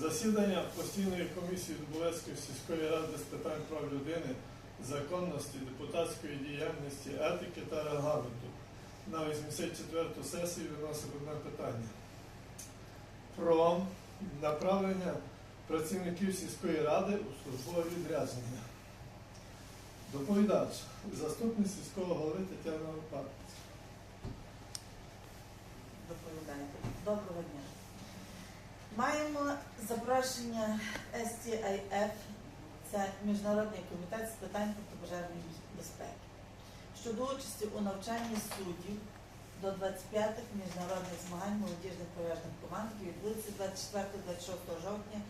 Засідання постійної комісії Дубовецької сільської ради з питань прав людини, законності, депутатської діяльності, етики та регламенту на 84-ту сесію виносив одне питання про направлення працівників сільської ради у службове відрядження. Доповідач, заступник сільського голови Тетяна Лопатиця. Доповідайте. Доброго дня. Маємо запрошення STIF, це Міжнародний комітет з питань протипожежної безпеки, щодо участі у навчанні суддів до 25-х міжнародних змагань молодіжних пожежних команд, які відбудуться 24-26 жовтня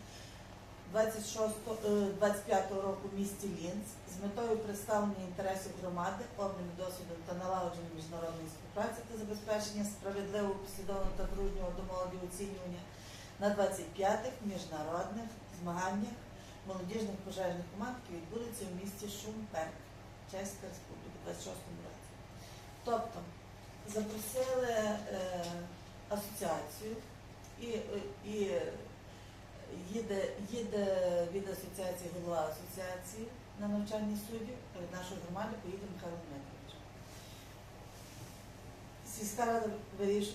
26, е, 25 року в місті Лінц з метою представлення інтересів громади, обміну досвідом та налагодження міжнародної співпраці та забезпечення справедливого, послідовного та дружнього до оцінювання на 25-х міжнародних змаганнях молодіжних пожежних команд, які відбудуться у місті Шумперк, Чеська Республіка, у 26 році. Тобто запросили е, асоціацію і, е, і їде, їде від асоціації голова асоціації на навчання суддів, а від нашої громади поїде Михайло Дмитрович. Сільська рада виріш,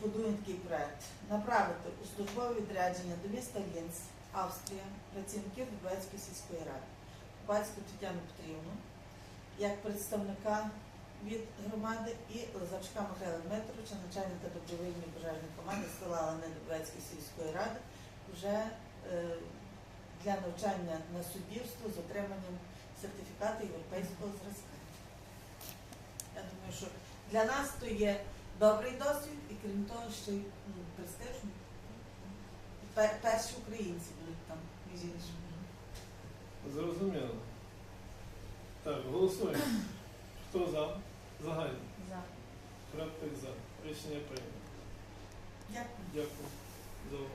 пропонує такий проект направити у службове відрядження до міста Лінц, Австрія, працівників Дубецької сільської ради, Купацьку Тетяну Петрівну, як представника від громади і Лозачка Михайла Дмитровича, начальника добровільної пожежної команди села Лани Дубецької сільської ради, вже е, для навчання на суддівство з отриманням сертифікату європейського зразка. Я думаю, що для нас то є добрий досвід і крім того, ще й ну, престижний. Пер- Перші українці будуть там, між іншим. Зрозуміло. Так, голосуємо. Хто за? Загально. За. Крапка за. Рішення прийнято. Дякую. Дякую за увагу.